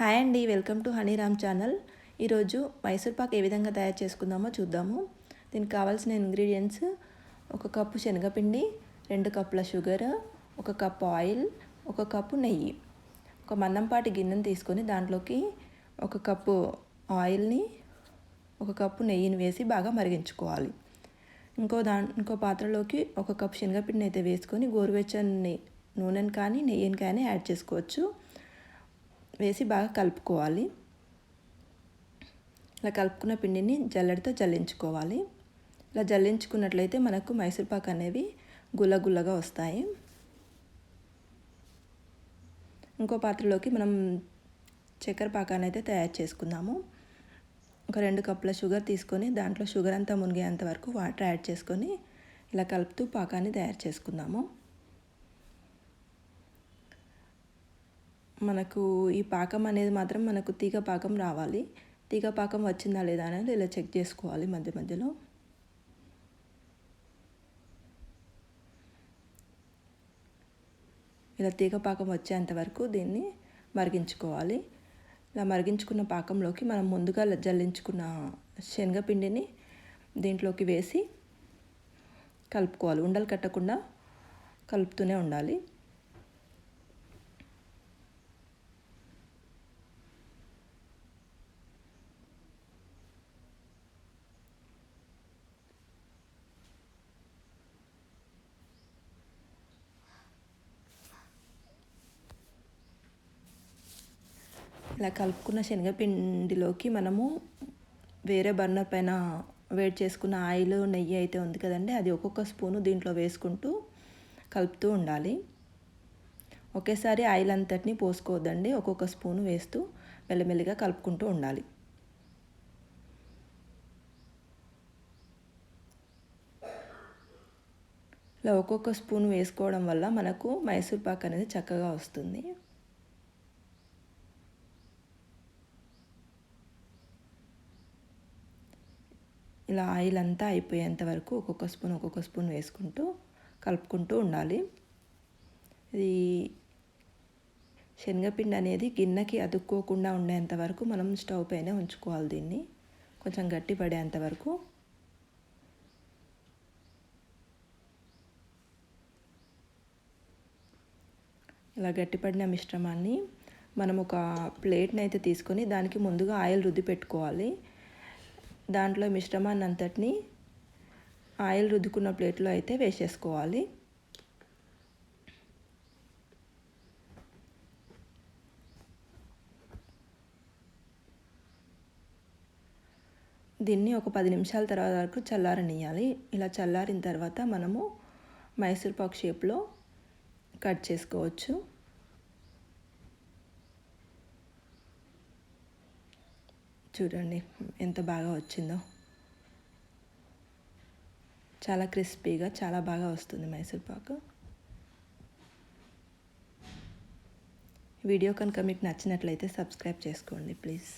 Hi అండి welcome to హనీరామ్ channel ఈరోజు మైసూర్ పాక్ ఏ విధంగా తయారు చేసుకుందామో చూద్దాము. దీనికి కావాల్సిన ఇంగ్రీడియంట్స్ ఒక కప్పు శనగపిండి రెండు కప్పుల షుగర్ ఒక కప్పు ఆయిల్ ఒక కప్పు నెయ్యి. ఒక మందంపాటి గిన్నెను తీసుకొని దాంట్లోకి ఒక కప్పు ఆయిల్ని ఒక కప్పు నెయ్యిని వేసి బాగా మరిగించుకోవాలి. ఇంకో దా ఇంకో పాత్రలోకి ఒక కప్పు శనగపిండిని అయితే వేసుకొని గోరువెచ్చని నూనెని కానీ నెయ్యిని కానీ యాడ్ చేసుకోవచ్చు. వేసి బాగా కలుపుకోవాలి. ఇలా కలుపుకున్న పిండిని జల్లెడతో జల్లించుకోవాలి. ఇలా జల్లించుకున్నట్లయితే మనకు మైసూర్పాక్ అనేవి గుల్ల గుల్లగా వస్తాయి. ఇంకో పాత్రలోకి మనం చక్కెర పాకాన్ని అయితే తయారు చేసుకుందాము. ఒక రెండు కప్పుల షుగర్ తీసుకొని దాంట్లో షుగర్ అంతా మునిగేంత వరకు వాటర్ యాడ్ చేసుకొని ఇలా కలుపుతూ పాకాన్ని తయారు చేసుకుందాము. మనకు ఈ పాకం అనేది మాత్రం మనకు తీగ పాకం రావాలి. తీగ పాకం వచ్చిందా లేదా అనేది ఇలా చెక్ చేసుకోవాలి మధ్య మధ్యలో. ఇలా తీగ పాకం వచ్చేంత వరకు దీన్ని మరిగించుకోవాలి. ఇలా మరిగించుకున్న పాకంలోకి మనం ముందుగా జల్లించుకున్న శనగపిండిని దీంట్లోకి వేసి కలుపుకోవాలి. ఉండలు కట్టకుండా కలుపుతూనే ఉండాలి. ఇలా కలుపుకున్న శనగపిండిలోకి మనము వేరే బర్నర్ పైన వేడి చేసుకున్న ఆయిల్ నెయ్యి అయితే ఉంది కదండి అది ఒక్కొక్క స్పూను దీంట్లో వేసుకుంటూ కలుపుతూ ఉండాలి. ఒకేసారి ఆయిల్ అంతటిని పోసుకోవద్దండి ఒక్కొక్క స్పూను వేస్తూ మెల్లమెల్లిగా కలుపుకుంటూ ఉండాలి. ఇలా ఒక్కొక్క స్పూన్ వేసుకోవడం వల్ల మనకు మైసూర్ పాక్ అనేది చక్కగా వస్తుంది. ఇలా ఆయిల్ అంతా అయిపోయేంత వరకు ఒక్కొక్క స్పూన్ ఒక్కొక్క స్పూన్ వేసుకుంటూ కలుపుకుంటూ ఉండాలి. ఇది శనగపిండి అనేది గిన్నెకి అతుక్కోకుండా ఉండేంత వరకు మనం స్టవ్ పైన ఉంచుకోవాలి దీన్ని. కొంచెం గట్టి పడేంత వరకు. ఇలా గట్టిపడిన మిశ్రమాన్ని మనం ఒక ప్లేట్ని అయితే తీసుకొని దానికి ముందుగా ఆయిల్ రుద్ది పెట్టుకోవాలి. దాంట్లో మిశ్రమాన్ని అంతటిని ఆయిల్ రుద్దుకున్న ప్లేట్లో అయితే వేసేసుకోవాలి. దీన్ని ఒక పది నిమిషాల తర్వాత వరకు చల్లారనియాలి ఇలా చల్లారిన తర్వాత మనము మైసూర్ పాక్ షేప్లో కట్ చేసుకోవచ్చు. చూడండి ఎంత బాగా వచ్చిందో. చాలా క్రిస్పీగా చాలా బాగా వస్తుంది మైసూర్ పాకు. వీడియో కనుక మీకు నచ్చినట్లయితే సబ్స్క్రైబ్ చేసుకోండి ప్లీజ్.